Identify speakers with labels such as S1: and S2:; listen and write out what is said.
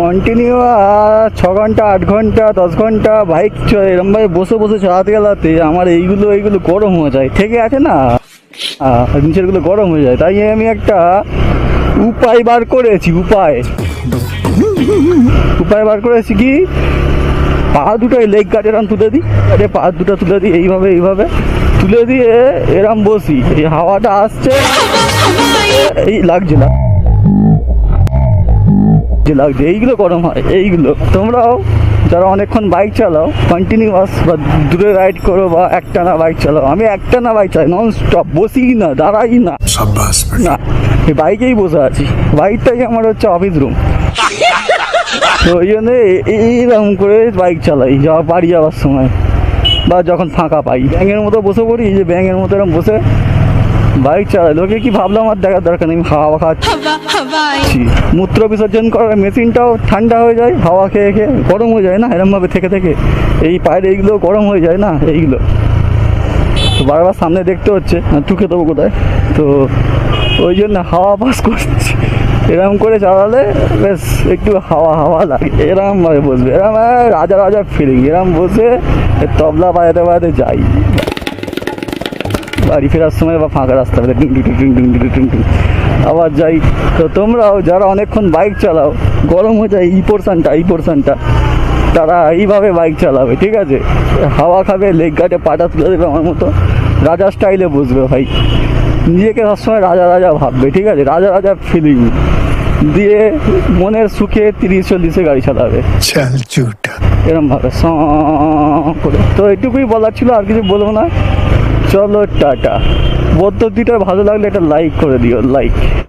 S1: Continue ছ ঘণ্টা আট ঘণ্টা দশ ঘণ্টা বাইক এরমভাবে বসে বসে চালাতে চালাতে আমার এইগুলো এইগুলো গরম হয়ে যায়। থেকে আছে না? আহ, নিচেরগুলো গরম হয়ে যায়। তাই আমি একটা উপায় বার করেছি উপায়। উপায় বার করেছি কি? পা দুটো লেগ গার্ড এরম তুলে দিই। আরে পা দুটো তুলে দিই এইভাবে এইভাবে। তুলে দিয়ে এরম বসি। এই হাওয়াটা আসছে। এই লাগছে না। মিষ্টি লাগছে এইগুলো গরম হয় এইগুলো। তোমরাও যারা অনেকক্ষণ বাইক চালাও কন্টিনিউয়াস বা দূরে রাইড করো বা একটানা বাইক চালাও। আমি একটানা বাইক চালাই নন স্টপ বসি না দাঁড়াই না। না এই বাইকেই বসে আছি। বাইকটাই আমার হচ্ছে অফিস রুম তো ওই জন্য এইরকম করে বাইক চালাই যাওয়া বাড়ি যাওয়ার সময়। বা যখন ফাঁকা পাই। ব্যাঙের মতো বসে পড়ি যে ব্যাঙের মতো এরকম বসে। বাইক চালাই লোকে কি ভাবলাম আর দেখার দরকার নেই হাওয়া খাচ্ছি। মূত্র বিসর্জন করার মেশিনটাও ঠান্ডা হয়ে যায়, হাওয়া খেয়ে খেয়ে গরম হয়ে যায় না, এরমভাবে থেকে থেকে। এই পায়ের এইগুলো গরম হয়ে যায় না, এইগুলো। তো বারবার সামনে দেখতে হচ্ছে টুকে দেবো কোথায়? তো ওই জন্য হাওয়া পাস করছে। এরম করে চালালে বেশ একটু হাওয়া হাওয়া লাগে, এরমভাবে বসবে। এরম রাজা রাজা ফিলিং এরম বসে তবলা বাজাতে বাজাতে যাই। বাড়ি ফেরার সময় বা ফাঁকা রাস্তা টিং আবার যাই তো তোমরাও যারা অনেকক্ষণ বাইক চালাও গরম হয়ে যায় এই পোর্শনটা এই পোর্শনটা তারা এইভাবে বাইক চালাবে ঠিক আছে? হাওয়া খাবে লেগ গার্ডে পাটা তুলে দেবে আমার মতো রাজা স্টাইলে বসবে ভাই। নিজেকে সবসময় রাজা রাজা ভাববে ঠিক আছে? রাজা রাজা ফিলিং দিয়ে মনের সুখে তিরিশ চল্লিশে গাড়ি চালাবে। এরম ভাবে স করে। তো এটুকুই বলার ছিল আর কিছু বলব না। চলো টাটা। পদ্ধতিটা ভালো লাগলে একটা লাইক করে দিও লাইক